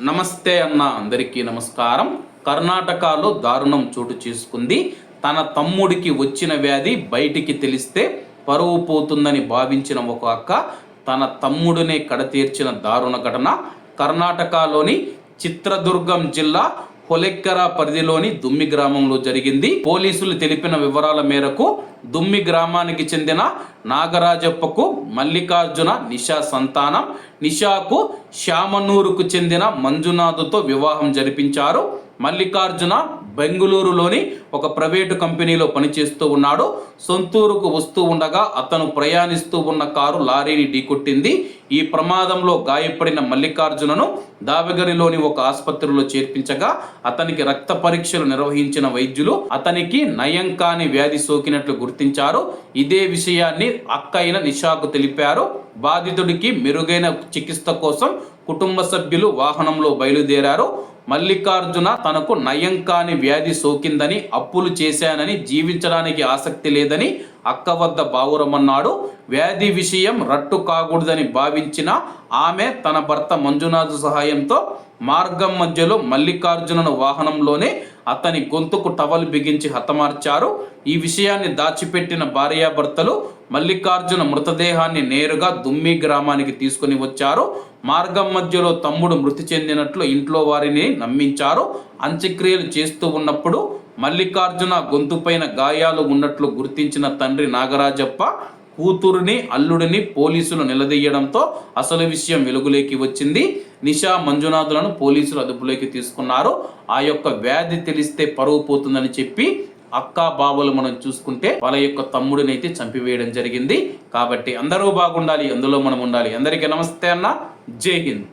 నమస్తే అన్న అందరికీ నమస్కారం. కర్ణాటకలో దారుణం చోటు చేసుకుంది. తన తమ్ముడికి వచ్చిన వ్యాధి బయటికి తెలిస్తే పరువు పోతుందని భావించిన ఒక అక్క తన తమ్ముడినే కడతీర్చిన దారుణ ఘటన. కర్ణాటకలోని చిత్రదుర్గం జిల్లా హొలెక్కర పరిధిలోని దుమ్మి గ్రామంలో జరిగింది. పోలీసులు తెలిపిన వివరాల మేరకు దుమ్మి గ్రామానికి చెందిన నాగరాజప్పకు మల్లికార్జున నిషా సంతానం నిషాకు శ్యామనూరుకు చెందిన మంజునాథుతో వివాహం జరిపించారు. మల్లికార్జున బెంగళూరులోని ఒక ప్రైవేటు కంపెనీలో పనిచేస్తూ ఉన్నాడు. సొంతూరుకు వస్తూ ఉండగా అతను ప్రయాణిస్తూ ఉన్న కారు లారీని ఢీకొట్టింది. ఈ ప్రమాదంలో గాయపడిన మల్లికార్జునను దావగిరిలోని ఒక ఆసుపత్రిలో చేర్పించగా అతనికి రక్త పరీక్షలు నిర్వహించిన వైద్యులు అతనికి నయం కాని వ్యాధి సోకినట్లు గుర్తించారు. ఇదే విషయాన్ని అక్కైన నిషాకు తెలిపారు. బాధితుడికి మెరుగైన చికిత్స కోసం కుటుంబ సభ్యులు వాహనంలో బయలుదేరారు. మల్లికార్జున తనకు నయం కాని వ్యాధి సోకిందని అప్పులు చేశానని జీవించడానికి ఆసక్తి లేదని అక్క వద్ద బావురమన్నాడు. వ్యాధి విషయం రట్టు కాకూడదని భావించిన ఆమె తన భర్త మంజునాథ్ సహాయంతో మార్గం మధ్యలో మల్లికార్జునను వాహనంలోనే అతని గొంతుకు టవల్ బిగించి హతమార్చారు. ఈ విషయాన్ని దాచిపెట్టిన భార్యాభర్తలు మల్లికార్జున మృతదేహాన్ని నేరుగా దుమ్మి గ్రామానికి తీసుకుని వచ్చారు. మార్గం మధ్యలో తమ్ముడు మృతి చెందినట్లు ఇంట్లో వారిని నమ్మించారు. అంత్యక్రియలు చేస్తూ ఉన్నప్పుడు మల్లికార్జున గొంతుపైన గాయాలు ఉన్నట్లు గుర్తించిన తండ్రి నాగరాజప్ప కూతురుని అల్లుడిని పోలీసులు నిలదీయడంతో అసలు విషయం వెలుగులోకి వచ్చింది. నిషా మంజునాథులను పోలీసులు అదుపులోకి తీసుకున్నారు. ఆ యొక్క వ్యాధి తెలిస్తే పరువు పోతుందని చెప్పి అక్క బాబులు మనం చూసుకుంటే వాళ్ళ యొక్క తమ్ముడిని అయితే చంపివేయడం జరిగింది. కాబట్టి అందరూ బాగుండాలి అందులో మనం ఉండాలి. అందరికీ నమస్తే అన్న. जय हिंद।